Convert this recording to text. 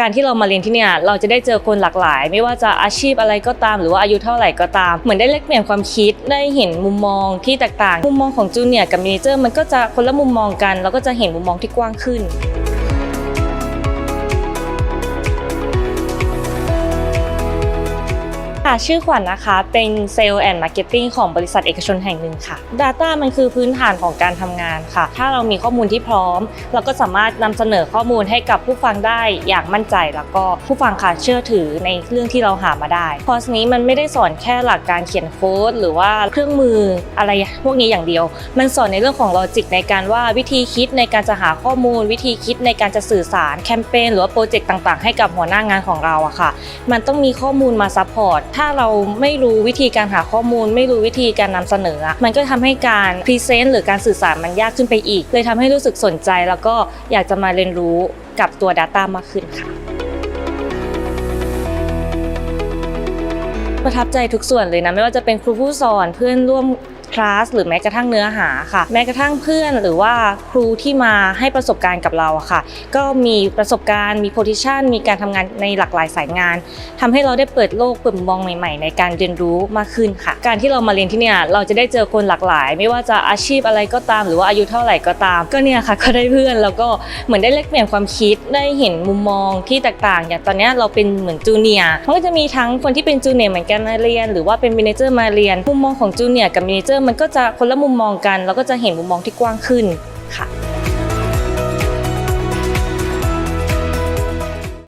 การที่เรามาเรียนที่เนี่ยเราจะได้เจอคนหลากหลาย ไม่ว่าจะอาชีพอะไรก็ตาม หรือว่าอายุเท่าไหร่ก็ตาม เหมือนได้แลกเปลี่ยนความคิดได้เห็นมุมมองที่แตกต่าง มุมมองของจูเนียร์กับเมเจอร์มันก็จะคนละมุมมองกัน เราก็จะเห็นมุมมองที่กว้างขึ้น ค่ะชื่อขวัญนะคะ เป็นเซลล์แอนด์มาร์เก็ตติ้งของบริษัทเอกชนแห่งหนึ่งค่ะ Data มันคือพื้นฐานของการทำงานค่ะ ถ้าเรามีข้อมูลที่พร้อม เราก็สามารถนำเสนอข้อมูลให้กับผู้ฟังได้อย่างมั่นใจแล้วก็ผู้ฟังค่ะเชื่อถือในเรื่องที่เราหามาได้คอร์สนี้มันไม่ได้สอนแค่หลักการเขียนโค้ดหรือว่าเครื่องมืออะไรพวกนี้อย่างเดียว มันสอนในเรื่องของลอจิกในการว่าวิธีคิดในการจะหาข้อมูล วิธีคิดในการจะสื่อสารแคมเปญหรือว่าโปรเจกต์ต่าง ๆ ให้กับหัวหน้างานของเราอะค่ะ มันต้องมีข้อมูลมาซัพพอร์ตถ้าเราไม่รู้วิธีการหาข้อมูล ไม่รู้วิธีการนำเสนอ มันก็ทำให้การพรีเซนต์หรือการสื่อสารมันยากขึ้นไปอีก เลยทำให้รู้สึกสนใจ แล้วก็อยากจะมาเรียนรู้กับตัว Data มากขึ้นค่ะประทับใจทุกส่วนเลยนะ ไม่ว่าจะเป็นครูผู้สอนเพื่อนร่วม คลาสหรือแม้กระทั่งเนื้อหาค่ะ แม้กระทั่งเพื่อนหรือว่าครูที่มาให้ประสบการณ์กับเราค่ะ ก็มีประสบการณ์มีโพซิชันมีการทำงานในหลากหลายสายงานทำให้เราได้เปิดโลกเปิดมุมมองใหม่ ๆ ในการเรียนรู้มากขึ้นค่ะ การที่เรามาเรียนที่เนี่ยเราจะได้เจอคนหลากหลาย ไม่ว่าจะอาชีพอะไรก็ตาม หรือว่าอายุเท่าไหร่ก็ตาม ก็เนี่ยค่ะ ก็ได้เพื่อนแล้วก็เหมือนได้แลกเปลี่ยนความคิดได้เห็นมุมมองที่แตกต่าง อย่างตอนนี้เราเป็นเหมือนจูเนียร์มันก็จะมีทั้งคนที่เป็นจูเนียร์เหมือนกันมาเรียน หรือว่าเป็นมเนเจอร์มาเรียนมุมมองของจูเนียร์กับมเนเจอร์มันก็จะคนละมุมมองกัน เราก็จะเห็นมุมมองที่กว้างขึ้นค่ะ